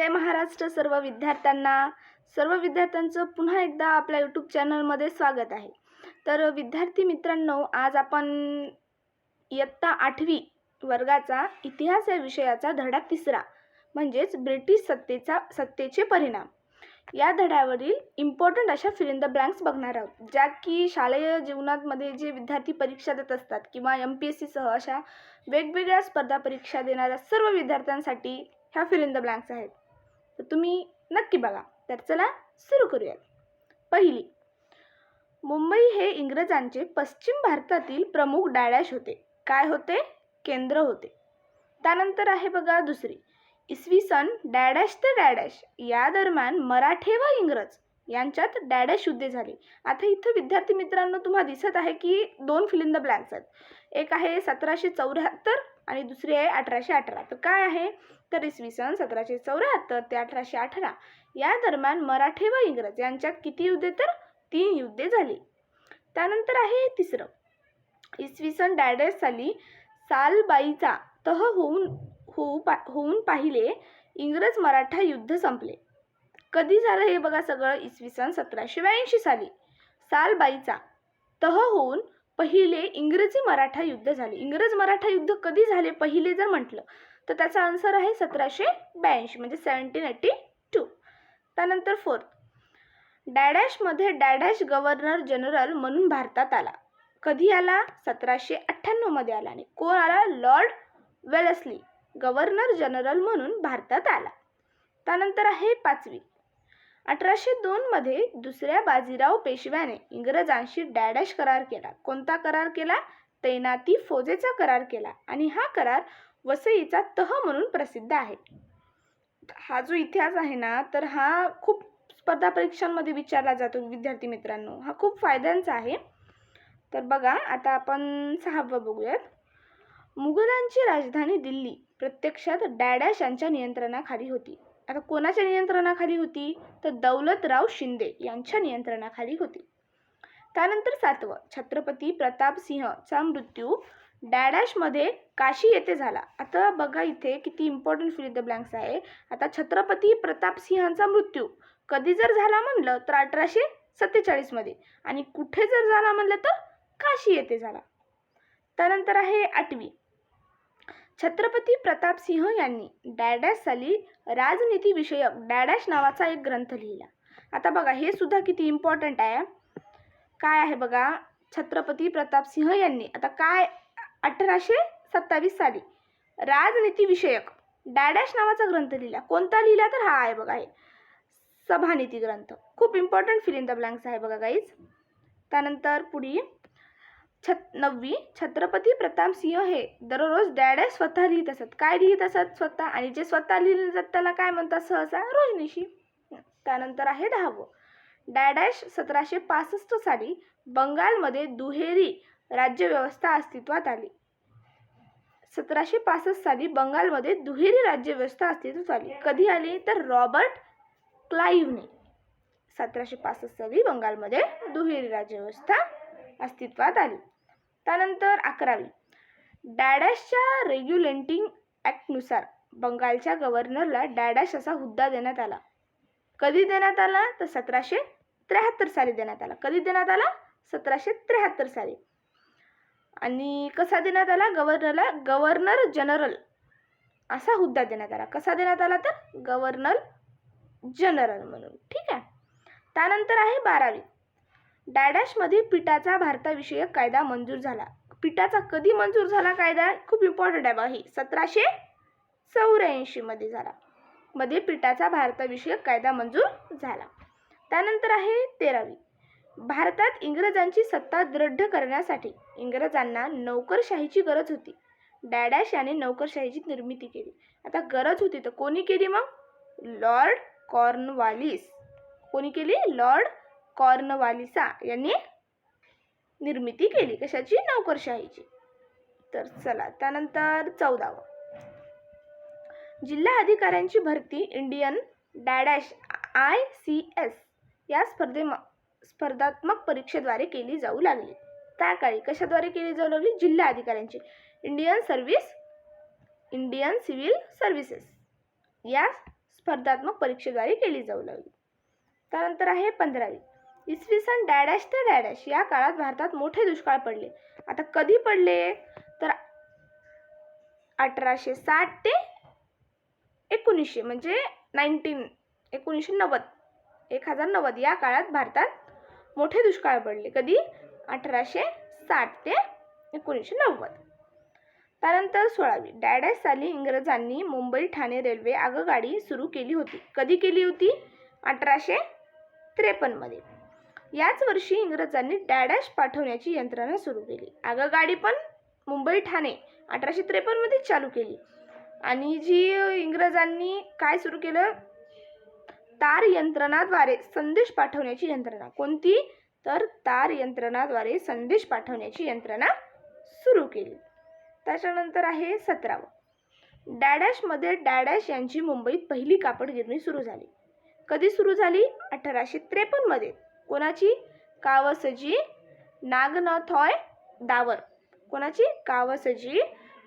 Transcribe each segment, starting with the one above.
जय महाराष्ट्र सर्व विद्यार्थ्यांना. सर्व विद्यार्थ्यांचं पुन्हा एकदा आपल्या यूट्यूब चॅनलमध्ये स्वागत आहे. तर विद्यार्थी मित्रांनो आज आपण इयत्ता आठवी वर्गाचा इतिहास या विषयाचा धडा तिसरा म्हणजेच ब्रिटिश सत्तेचा सत्तेचे परिणाम. या धड्यावरील इम्पॉर्टंट अशा फिल इन द ब्लँक्स बघणार आहोत ज्या की शालेय जीवनामध्ये जे विद्यार्थी परीक्षा देत असतात किंवा एम पी एस सीसह अशा वेगवेगळ्या स्पर्धा परीक्षा देणाऱ्या सर्व विद्यार्थ्यांसाठी ह्या फिल इन द ब्लँक्स आहेत. तर तुम्ही नक्की बघा. तर चला सुरू करूयात. पहिली मुंबई हे इंग्रजांचे पश्चिम भारतातील प्रमुख डायडॅश होते. काय होते? केंद्र होते. त्यानंतर आहे बघा दुसरी इसवी सन डॅडॅश ते डॅडॅश या दरम्यान मराठे व इंग्रज. यांच्यात डॅडॅश युद्धे झाली. आता इथं विद्यार्थी मित्रांनो तुम्हाला दिसत आहे की दोन फिल द ब्लँक्स आहेत. एक आहे सतराशे चौऱ्याहत्तर आणि दुसरी आहे अठराशे अठरा. तर काय आहे? तर इसवी सन सतराशे चौऱ्याहत्तर ते अठराशे अठरा. या दरम्यान मराठे व इंग्रज यांच्यात किती युद्धे? तर तीन युद्धे झाली. त्यानंतर आहे तिसरं. इसवी सन डॅडॅश साली सालबाईचा तह होऊन होऊ पा होऊन पाहिले. इंग्रज मराठा युद्ध संपले. कधी झालं हे बघा सगळं? इसवी सन सतराशे ब्याऐंशी साली. सालबाईचा तह होऊन पहिले इंग्रजी मराठा युद्ध झाले. इंग्रज मराठा युद्ध कधी झाले? पहिले जर म्हटलं तर त्याचा आन्सर आहे सतराशे ब्याऐंशी म्हणजे सेवन्टीन एट्टी टू त्यानंतर फोर्थ डॅडॅशमध्ये डॅडॅश गव्हर्नर जनरल म्हणून भारतात आला. कधी आला? सतराशे अठ्ठ्याण्णवमध्ये आला आणि कोण आला? लॉर्ड वेलस्ली गव्हर्नर जनरल म्हणून भारतात आला. त्यानंतर आहे पाचवी अठराशे दोनमध्ये दुसऱ्या बाजीराव पेशव्याने इंग्रजांशी डॅडॅश करार केला. कोणता करार केला? तैनाती फौजेचा करार केला आणि हा करार वसईचा तह म्हणून प्रसिद्ध आहे. हा जो इतिहास आहे ना तर हा खूप स्पर्धा परीक्षांमध्ये विचारला जातो विद्यार्थी मित्रांनो. हा खूप फायद्यांचा आहे. तर बघा आता आपण सहावं बघूयात. मुघलांची राजधानी दिल्ली प्रत्यक्षात डॅडॅश यांच्या नियंत्रणाखाली होती. आता कोणाच्या नियंत्रणाखाली होती? तर दौलतराव शिंदे यांच्या नियंत्रणाखाली होती. त्यानंतर सातवं छत्रपती प्रतापसिंहचा मृत्यू डॅडॅशमध्ये काशी येथे झाला. आता बघा इथे किती इम्पॉर्टंट फिल द ब्लँक्स आहे. आता छत्रपती प्रतापसिंहांचा मृत्यू कधी जर झाला म्हणलं तर अठराशे सत्तेचाळीसमध्ये आणि कुठे जर झाला म्हणलं तर काशी येथे झाला. त्यानंतर आहे आठवी छत्रपती प्रतापसिंह यांनी डॅडॅश साली राजनीतीविषयक डॅडॅश नावाचा एक ग्रंथ लिहिला. आता बघा हे सुद्धा किती इम्पॉर्टंट आहे. काय आहे बघा छत्रपती प्रतापसिंह यांनी आता काय अठराशे सत्तावीस साली राजनीतीविषयक डॅडॅश नावाचा ग्रंथ लिहिला. कोणता लिहिला तर हा आहे बघा हे. सभानीती ग्रंथ. खूप important fill in the blanks आहे बघा गाईज त्यानंतर पुढे छत नववी छत्रपती प्रतापसिंह हे दररोज डॅडॅश स्वतः लिहित असत. काय लिहित असत? स्वतः. आणि जे स्वतः लिहिलं जात त्याला काय म्हणतात सहसा? रोजनिशी. त्यानंतर आहे दहावं. डॅडॅश सतराशे पासष्ट साली बंगालमध्ये दुहेरी राज्यव्यवस्था अस्तित्वात आली. सतराशे पासष्ट साली बंगालमध्ये दुहेरी राज्यव्यवस्था अस्तित्वात आली. कधी आली? तर रॉबर्ट क्लाईव्हने सतराशे पासष्ट साली बंगालमध्ये दुहेरी राज्यव्यवस्था अस्तित्वात आली. त्यानंतर अकरावी. डॅडॅशच्या रेग्युलेटिंग ॲक्टनुसार बंगालच्या गव्हर्नरला डॅडॅश असा हुद्दा देण्यात आला. कधी देण्यात आला? तर सतराशे त्र्याहत्तर साली देण्यात आला. कधी देण्यात आला? सतराशे त्र्याहत्तर साली. आणि कसा देण्यात आला? गव्हर्नरला गव्हर्नर जनरल असा हुद्दा देण्यात आला. कसा देण्यात आला तर? गव्हर्नर जनरल म्हणून. ठीक आहे? त्यानंतर आहे बारावी. डॅडॅशमध्ये पिठाचा भारताविषयक कायदा मंजूर झाला. पिठाचा कधी मंजूर झाला कायदा? खूप इम्पॉर्टंट आहे बघा ही. सतराशे चौऱ्याऐंशीमध्ये झाला. मध्ये पिठाचा भारताविषयक कायदा मंजूर झाला. त्यानंतर आहे तेरावी. भारतात इंग्रजांची सत्ता दृढ करण्यासाठी इंग्रजांना नोकरशाहीची गरज होती. डॅडॅश याने नोकरशाहीची निर्मिती केली. आता गरज होती तर कोणी केली मग? Lord Cornwallis. कोणी केली? लॉर्ड कॉर्नवालिसा यांनी निर्मिती केली. कशाची? नोकरशाहीची तर चला त्यानंतर चौदावं. जिल्हा अधिकाऱ्यांची भरती इंडियन डॅडॅश आय सी एस या स्पर्धे स्पर्धात्मक परीक्षेद्वारे केली जाऊ लागली. त्या काळी कशाद्वारे केली जाऊ लागली? जिल्हा अधिकाऱ्यांची. Indian service Indian civil services या स्पर्धात्मक परीक्षेद्वारे केली जाऊ लागली. त्यानंतर आहे पंधरावी. इसवी सन डॅडॅश ते डॅडॅश या काळात भारतात मोठे दुष्काळ पडले. आता कधी पडले? तर अठराशे साठ ते एकोणीसशे म्हणजे नाईन्टीन एकोणीसशे नव्वद एक हजार नव्वद या काळात भारतात मोठे दुष्काळ पडले. कधी? अठराशे साठ ते एकोणीसशे नव्वद. त्यानंतर सोळावी डॅडॅश साली इंग्रजांनी मुंबई ठाणे रेल्वे आगगाडी सुरू केली होती. कधी केली होती? अठराशे त्रेपन्नमध्ये. याच वर्षी इंग्रजांनी डॅडॅश पाठवण्याची यंत्रणा सुरू केली. आगगाडी पण मुंबई ठाणे अठराशे त्रेपन्नमध्येच चालू केली. आणि जी इंग्रजांनी काय सुरू केलं? तार यंत्रणाद्वारे संदेश पाठवण्याची यंत्रणा. कोणती? तर तार यंत्रणाद्वारे संदेश पाठवण्याची यंत्रणा सुरू केली. त्याच्यानंतर आहे सतरावं. डॅडॅशमध्ये डॅडॅश यांची मुंबईत पहिली कापडगिरणी सुरू झाली. कधी सुरू झाली? अठराशे त्रेपन्नमध्ये कोणाची? कावसजी नागनाथॉय दावर. कोणाची? कावसजी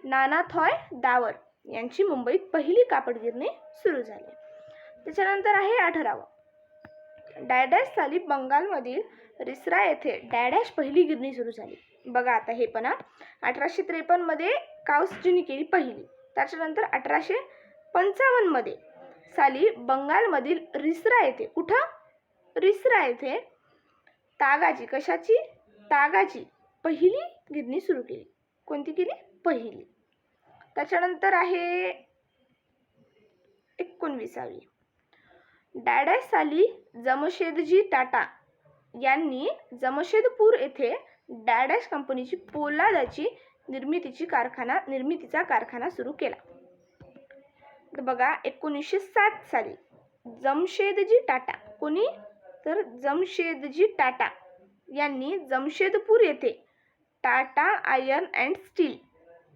नानाथॉय दावर. यांची मुंबईत पहिली कापड गिरणी सुरू झाली. त्याच्यानंतर आहे अठरावं. डॅडॅश साली बंगालमधील रिसरा येथे डॅडॅश पहिली गिरणी सुरू झाली. बघा आता हे पण अठराशे त्रेपन्नमध्ये काउसजीनी केली पहिली. त्याच्यानंतर अठराशे पंचावन्नमध्ये साली बंगालमधील रिसरा येथे कुठं? रिसरा येथे तागाची कशाची? तागाची. पहिली गिरणी सुरू केली. कोणती केली? पहिली. त्याच्यानंतर आहे एकोणवीसावी. डॅडॅश साली जमशेदजी टाटा. यांनी जमशेदपूर येथे डॅडॅश कंपनीची पोलादाची निर्मितीची कारखाना निर्मितीचा कारखाना सुरू केला. तर बघा एकोणीसशे सात साली जमशेदजी टाटा. कोणी? तर जमशेदजी टाटा यांनी जमशेदपूर येथे टाटा आयर्न अँड स्टील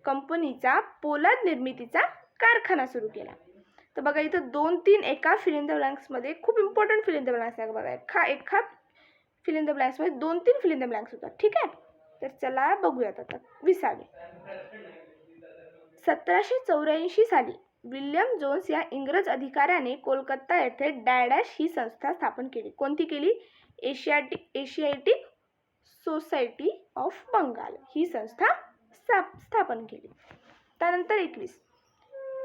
कंपनीचा पोलाद निर्मितीचा कारखाना सुरू केला. तर बघा इथं दोन तीन एका फिलिम द ब्लँक्समध्ये खूप इम्पॉर्टंट फिलिम द ब्लँक्स आहे बघा. एका एका फिलिम द ब्लँक्समध्ये दोन तीन फिलिम द ब्लँक्स होतात. ठीक आहे? तर चला बघूयात आता. विसावे. सतराशे चौऱ्याऐंशी साली विल्यम जोन्स या इंग्रज अधिकाऱ्याने कोलकाता येथे डॅडॅश ही संस्था स्थापन केली. कोणती केली? Asiatic Asiatic society of Bengal ही संस्था स्थाप स्थापन केली. त्यानंतर एकवीस.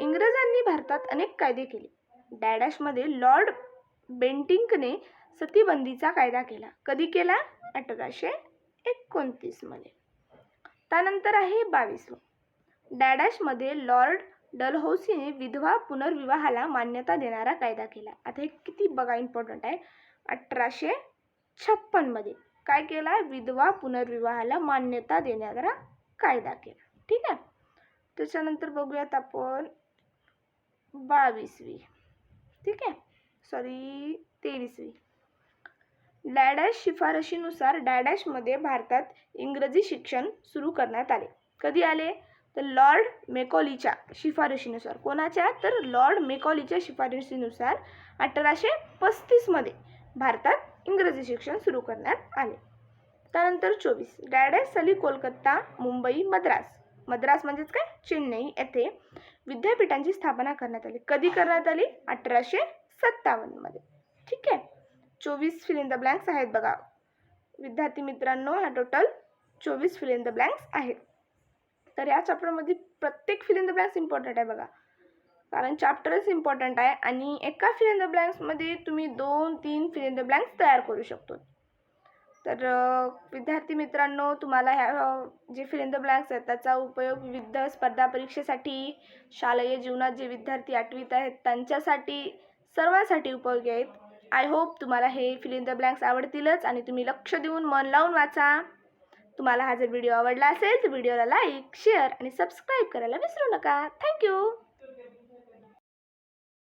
इंग्रजांनी भारतात अनेक कायदे केले. डॅडॅशमध्ये लॉर्ड बेंटिंकने सतीबंदीचा कायदा केला. कधी केला? अठराशे एकोणतीसमध्ये. त्यानंतर आहे बावीस डॅडॅशमध्ये लॉर्ड डलहौसीने विधवा पुनर्विवाहाला मान्यता देणारा कायदा केला. आता हे किती बघा इम्पॉर्टंट आहे. अठराशे छप्पनमध्ये काय केला? विधवा पुनर्विवाहाला मान्यता देणारा कायदा केला. ठीक आहे? त्याच्यानंतर बघूयात आपण बावीसवी. ठीक आहे? सॉरी तेवीसवी. डॅडॅश शिफारशीनुसार डॅडॅशमध्ये भारतात इंग्रजी शिक्षण सुरू करण्यात आले. कधी आले? तर लॉर्ड मेकॉलीच्या शिफारशीनुसार. कोणाच्या? तर लॉर्ड मेकॉलीच्या शिफारशीनुसार अठराशे पस्तीसमध्ये भारतात इंग्रजी शिक्षण सुरू करण्यात आले. त्यानंतर चोवीस. डॅडॅश अली कोलकाता मुंबई मद्रास. मद्रास म्हणजेच काय? चेन्नई येथे विद्यापीठांची स्थापना करण्यात आली. कधी करण्यात आली? अठराशे सत्तावन्नमध्ये ठीक आहे? चोवीस फिल इन द ब्लँक्स आहेत बघा. विद्यार्थी मित्रांनो ह्या टोटल चोवीस फिल इन द ब्लँक्स आहेत. तर या चॅप्टरमध्ये प्रत्येक fill in the blanks important आहे बघा. कारण चॅप्टरच इम्पॉर्टंट आहे आणि एका फिल इन द ब्लँक्समध्ये तुम्ही दोन तीन फिल इन द ब्लँक्स तयार करू शकतो. तर विद्यार्थी मित्रांनो तुम्हाला ह्या जे फिल इन द ब्लँक्स आहेत त्याचा उपयोग विविध स्पर्धा परीक्षेसाठी शालेय जीवनात जे विद्यार्थी आठवीत आहेत त्यांच्यासाठी सर्वांसाठी उपयोगी आहेत. आय होप तुम्हाला हे फिल इन द ब्लँक्स आवडतीलच आणि तुम्ही लक्ष देऊन मन लावून वाचा. तुम्हाला हा जर व्हिडिओ आवडला असेल तर व्हिडिओला लाईक शेअर आणि सबस्क्राईब करायला विसरू नका. थँक्यू